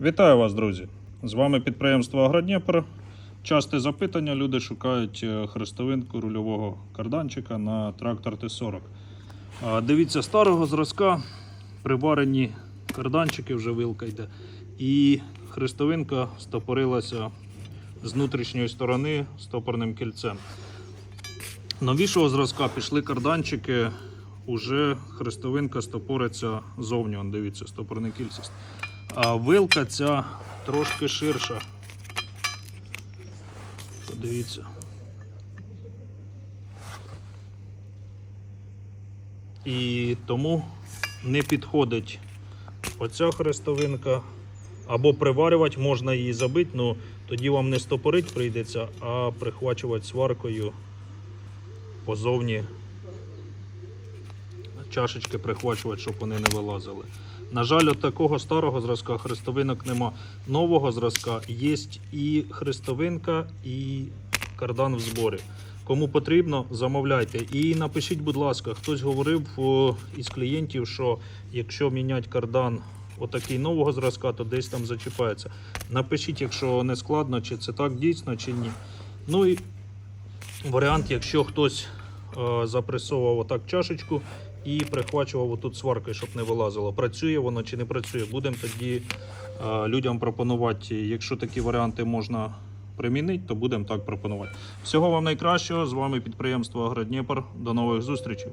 Вітаю вас, друзі! З вами підприємство Агродніпр. Часте запитання. Люди шукають е, хрестовинку рульового карданчика на трактор Т-40. Дивіться, старого зразка приварені карданчики, вже вилка йде. І хрестовинка стопорилася з внутрішньої сторони стопорним кільцем. Новішого зразка пішли карданчики, уже хрестовинка стопориться зовні. Дивіться, стопорне кільце. А вилка ця трошки ширша. Подивіться. І тому не підходить оця хрестовинка. Або приварювати, можна її забити, але тоді вам не стопорить прийдеться, а прихвачувати сваркою позовні чашечки прихвачувати, щоб вони не вилазили. На жаль, от такого старого зразка хрестовинок нема. Нового зразка є і хрестовинка, і кардан в зборі. Кому потрібно, замовляйте. І напишіть, будь ласка, хтось говорив із клієнтів, що якщо міняти кардан отакий нового зразка, то десь там зачіпається. Напишіть, якщо не складно, чи це так дійсно, чи ні. Ну і варіант, якщо хтось е, запресовував отак чашечку і прихвачував отут сваркою, щоб не вилазило. Працює воно чи не працює. Будемо тоді е, людям пропонувати, якщо такі варіанти можна примінити, то будемо так пропонувати. Всього вам найкращого. З вами підприємство Агродніпр. До нових зустрічей.